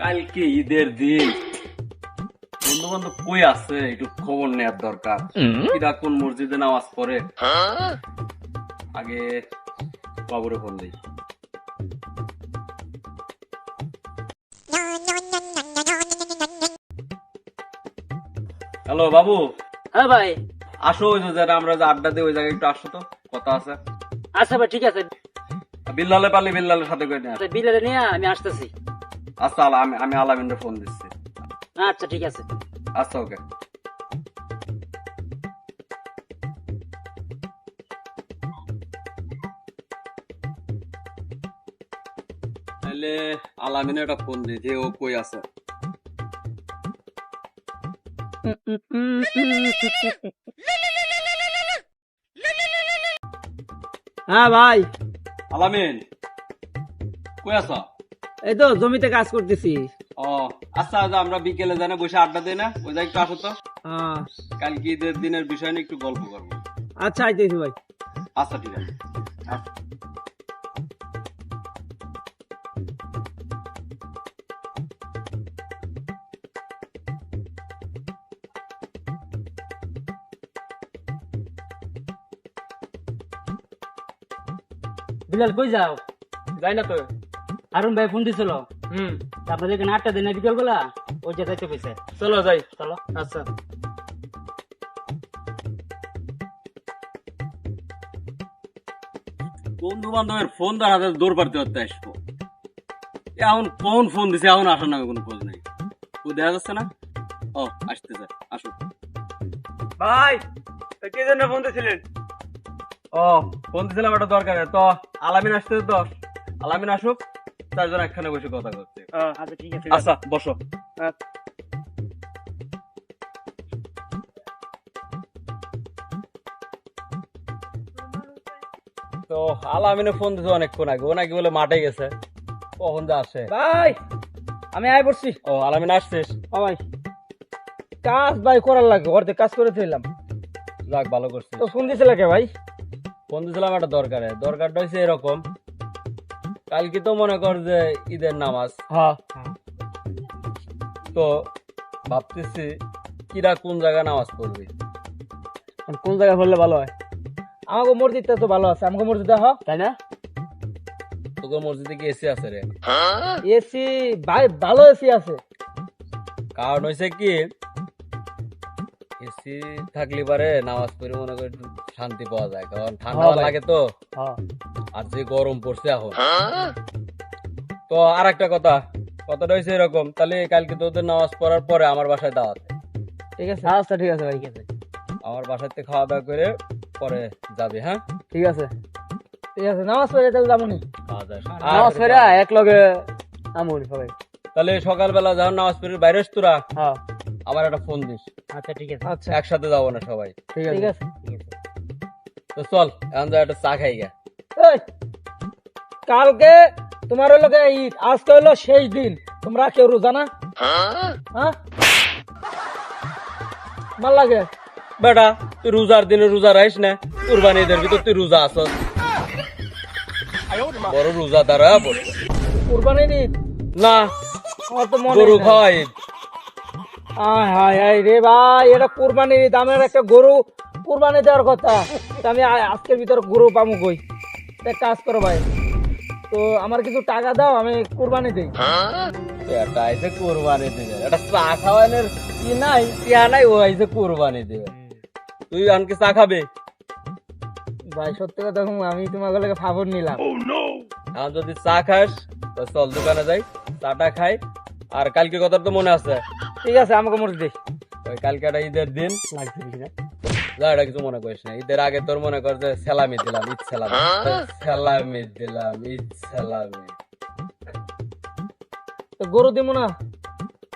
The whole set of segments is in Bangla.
কালকে ঈদের দিন। বন্ধু বান্ধব কই আছে? একটু খবর নেওয়ার দরকার। কিরা কোন মসজিদে নামাজ পড়ে? আগে বাবুরে ফোন দিই। হ্যালো বাবু। হ্যাঁ ভাই। আসো ওই যে যারা আমরা যে আড্ডা দিই ওই জায়গায় একটু আসো তো। কথা আছে। আচ্ছা ভাই ঠিক আছে। বিল্লালে পারলে বিল্লালের সাথে করে নিয়ে আসো। বিলের নিয়ে আমি আসতেছি। আচ্ছা আমি আমি আলামিনরে ফোন দিচ্ছি। আচ্ছা ঠিক আছে। আচ্ছা ওকে। তাহলে আলামিনে একটা ফোন দিই যে ও কই আছে। হ্যাঁ ভাই। আলামিন কই আছ? এই তো জমিতে কাজ করতেছি। ও আচ্ছা আচ্ছা আমরা বিকেলে জানে বসে আড্ডা দেই না? ওই জায়গায় একটু আসো তো। কালকে ঈদের দিনের বিষয় নিয়ে একটু গল্প করব। আচ্ছা আইতেছি ভাই। আচ্ছা ঠিক আছে। আচ্ছা। বিলাল কই যাও? যাই না তো। হারুন ভাই ফোন দিছিল। হুম। আপনাদের এখানে আটটা দিনে বিকেল বেলা? ওই যে যাইতে কইছে চলো যাই। চলো। আচ্ছা। বন্ধু বান্ধবের ফোন হাতে দৌড় পারতে হতে আসব এখন কোন ফোন দিছে এখন আসার নামে কোনো খোঁজ নেই। ও দেখা যাচ্ছে না? ও আসতেছে আসো ভাই কে জন্য ফোন দিছিলেন? ও ফোন দিছিলাম একটা দরকারে। তো আলামিন আসতে তো। আলামিন আসুক। তার জন্য একখানে বসে কথা করছে আচ্ছা ঠিক আছে। আচ্ছা বসো। তো আলামিনে ফোন দিছে অনেকক্ষণ আগে। ও নাকি বলে মাঠে গেছে। কখন যে আসে? ভাই আমি আয় পড়ছি। ও আলামিন আসছিস? ভাই। কাজ ভাই করার লাগে ঘরতে কাজ করে ফেললাম। যাক ভালো করছিস। তো ফোন দিছিল কে ভাই? ফোন দিছিলাম একটা দরকারে। দরকারটা হয়েছে এরকম কালকে তো মনে কর যে ঈদের নামাজ। হ্যাঁ। তো ভাবতেছি কিরা কোন জায়গায় নামাজ পড়বি? কোন জায়গায় হলে ভালো হয়? আমাকে মসজিদটা তো ভালো আছে আমাকে মসজিদে হ। তাই না? তোকে মসজিদে কি এসি আছে রে? এসি ভাই ভালো এসি আছে। কারণ হয়েছে কি এসি থাকলে পারে নামাজ পড়ে মনে করে শান্তি পাওয়া যায় কারণ ঠান্ডা হ্যাঁ লাগে তো। হ্যাঁ। আর যে গরম পড়ছে এখন। তো আর একটা কথা কথাটা হয়েছে এরকম তাহলে কালকে তোদের নামাজ পড়ার পরে আমার বাসায় দাওয়াত। ঠিক আছে। আচ্ছা ঠিক আছে ভাই ঠিক আছে। আমার বাসাতে খাওয়া দাওয়া করে পরে যাবে হ্যাঁ? ঠিক আছে। ঠিক আছে নামাজ পড়ে তাহলে যাব নি খাওয়া দাওয়া শেষ। নামাজ পড়ে এক লগে আমুন সবাই। তাহলে সকালবেলা যখন নামাজ পড়ে বাইরে তোরা? হ্যাঁ। আমার একটা ফোন দিস। আচ্ছা ঠিক আছে। আচ্ছা। একসাথে যাব না সবাই। ঠিক আছে। ঠিক আছে। তো চল এখন একটা চা খাই গা। কালকে তোমার হলো ঈদ আজকে হলো শেষ দিন। তোমরা কেউ রোজা না? হ্যাঁ? ভালো লাগে। বেটা তুই রোজার দিনে রোজা রাইস না কুরবানি ঈদের ভিতর তুই রোজা আস বড় রোজা দ্বারা পড়ছে কুরবানির ঈদ? না আমার তো মনে গরু। খাওয়াই আয় হায় হায় রে ভাই এটা কুরবানির আমার একটা গরু। কুরবানি দেওয়ার কথা। আমি আ- আজকের ভিতর গরু পামু কই? তা কাজ করো ভাই। তো আমার কিছু টাকা দাও আমি কুরবানি দিই। এটা আইসে কুরবানি দিবে। এটা চা খাওয়ানোর কি নাই? ইয়া নাই? ও আইসে কুরবানি দিবে। তুই আনকে চা খাবে? ভাই সত্যি কথা আমি তোমার গলাকে ফাভর নিলাম। এখন যদি চা খাস তো চল দোকানে যাই চাটা খাই। আর কালকে কথা তো মনে আছে। ঠিক আছে আমাকে মরে দে। ওই কালকে একটা ঈদের দিন। লাগছে না? এটা কিছু মনে করিস না। ঈদের আগে তোর মনে কর যে সেলামি দিলাম ঈদ সেলামি। সেলামি দিলাম ঈদ সেলামি। তো গরু দিব না?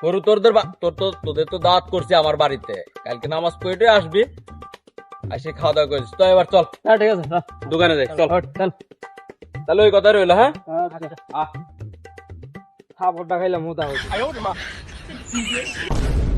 গরু বা- তোর তো তোদের তো দাওয়াত করছি আমার বাড়িতে। কালকে নামাজ পড়ে আসবি আসে খাওয়া দাওয়া করিস। তো এবার চল। হ্যাঁ ঠিক আছে দোকানে যাই চল। চল। তাহলে ওই কথা রইল হ্যাঁ? আচ্ছা খাবারটা খাইলাম মোটা হয়েছে 你别。